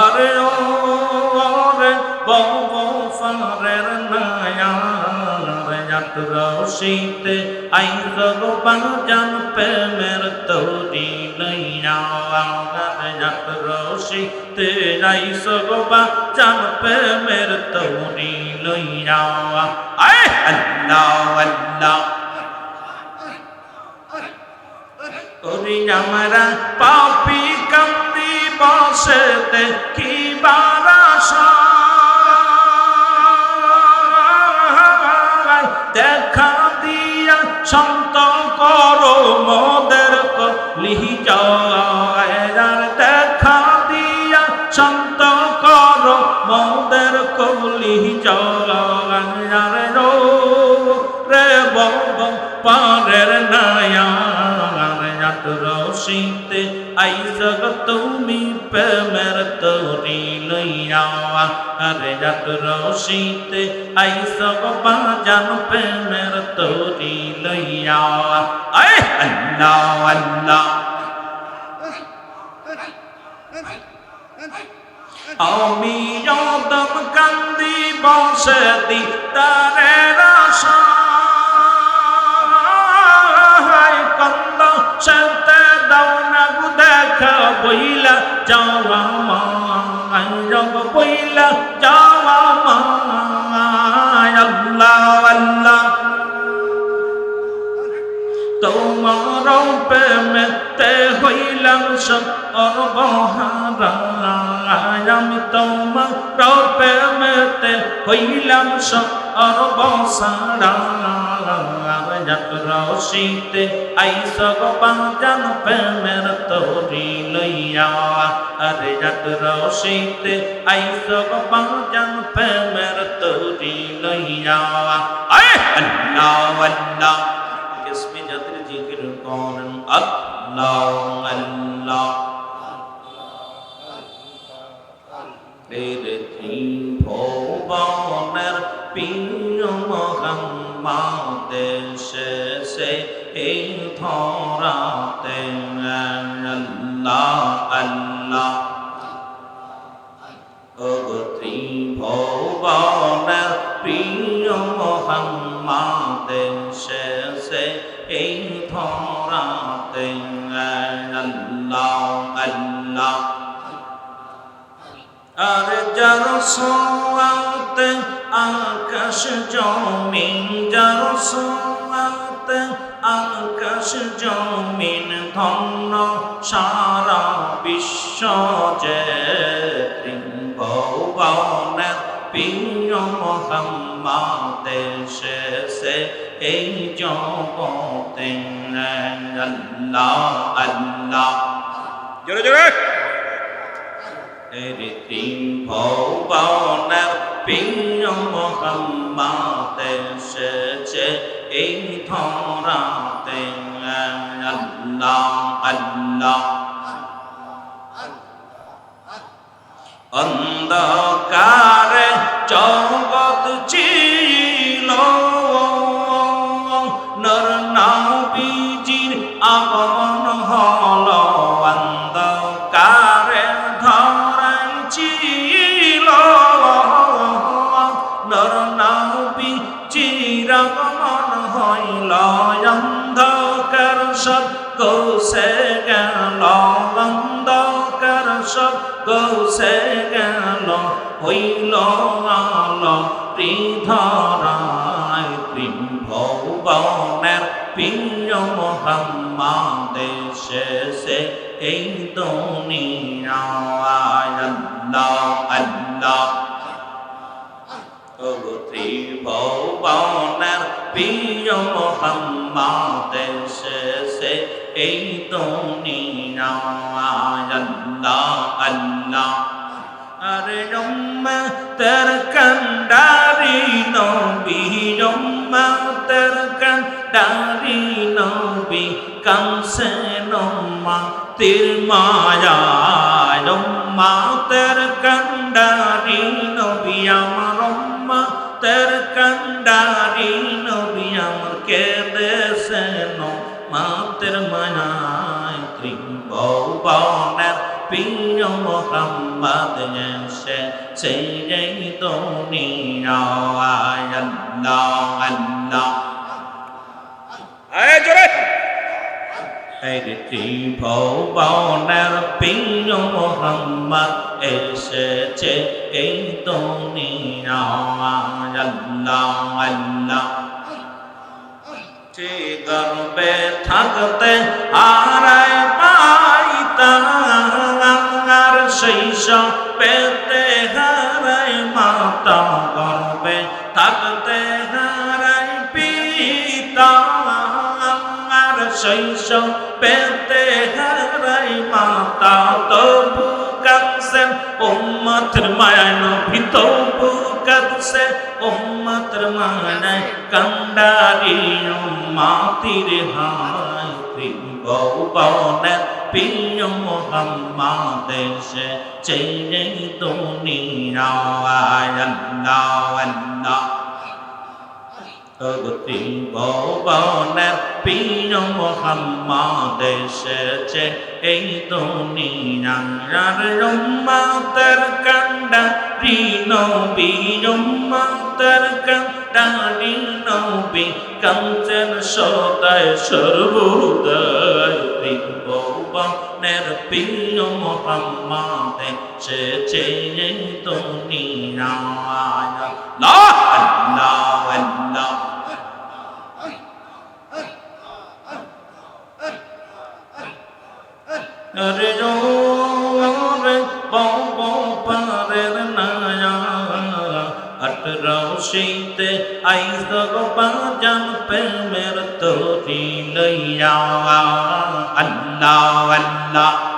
আরে ও রে বব ফারের নায়ার জাত রশিতে আই সব বাজান প্রেমের তৌরি লইয়া। জাত রশিতে আই সব বাজান প্রেমের তৌরি লইয়া। আয় আল্লাহ আল্লাহ। করি আমরা পাপি কান্দি বসে দেখি বারাসায় দেখা দিয়া সন্ত করো মোদের কলিহি যায় দেখা দিয়া সন্ত করো মোদের কলিহি যায় রে বব পারের নায়া রশিতে আই জগ তুমি প্রেমের তরি লইয়া। আরে জাত রশিতে আই জগ বাজান প্রেমের তরি লইয়া। আয় আল্লাহ আল্লাহ। আমি যদম কান্দি বসে দি তারে রাশায় কন্দ গু দেখা বইলা যাওয়া মায় রঙ বইলা যাওয়া মায় আল্লাহ আল্লাহ। তোমার প্রেমেতে হইলাম সব অর্বহারায় আমি তোমার প্রেমেতে হইলাম সব অর্বসারা জাত রশিতে, আইস বাজান প্রেমের তরি লইয়া। আরে জাত রশিতে, আইস বাজান প্রেমের তরি লইয়া। আয় আল্লাহ আল্লাহ কিসমে যাদের জিকির করেন। আল্লাহ আল্লাহ। শেষে এই ধরাতে আল্লাহ আল্লাহ। ত্রিভুবনের প্রিয় মোহাম্মদ শেষে এই ধরাতে আল্লাহ আল্লাহ। আর যার সোয়াতে আকাশ জমিন জমিন ধন্য, সারা বিশ্ব যে ভগবানের প্রিয় মোহাম্মদ শেষে এই জগতে আল্লাহ আল্লাহ। জোরে জোরে। রীতি ভৌবনের প্রিয় মোহাম্মদ এসেছে এই ধরাতে আল্লাহ আল্লাহ। অন্ধকারে জগৎ ছিল। নর নাবিজির আগমন হল। অন্ধকারে ধরাই ছিল। নর নাবিজির আগমন হইল। অন্ধকার সব কৌশে গেল অন্ধকার সব কৌশে গেল হইল আলো ত্রিধরায় ত্রিভুবনের প্রিয় মোহাম্মদ শেষে এই দুনিয়ায় আল্লাহ আল্লাহ ত্রিভুবনের প্রিয় মোহাম্মদ শেষে এই দুনিয়ায় আল্লাহ আল্লাহ। আরে উম্মতের কন্ডারি নবী উম্মতের কন্ডারি নবী, কমসে তীর মায়া কন্ডারি নবী, আমার উম্মতের কন্ডারি প্রিয় মোহাম্মদ এসে সেই দুনিয়ায় আল্লাহ আল্লাহ। আয় জোরে একটি ভবনের প্রিয় মোহাম্মদ এসেছে এই দুনিয়ায় আল্লাহ আল্লাহ। গর্বে থাকতে হারায় পাইতার পেতে হারায় মাতা গর্বে, থাকতে হারায় পিতা। সব পেতে হারায় মাতা, তবু কাঁদছেন উম্মতের মায়ায় নবী তবু কাঁদছে, উম্মতের মায়ায় কান্ডারি উম্মাতির হায় ত্রিভুবনের প্রিয় মোহাম্মদ এসে চেয়ে দুনিয়ায় আল্লাহ আল্লাহ ভবনের প্রিয় মোহাম্মদ এসেছে এই দুনিয়ার উম্মাতের কান্ডা নবী উম্মাতের কান্ডা নবী কাঞ্চন সদায় সর্বদায় ভবনের প্রিয় মোহাম্মদ এসেছে এই দুনিয়ায় আটরাও শীতে আইস বাজান প্রেমের তোরি লইয়া। আল্লাহ আল্লাহ।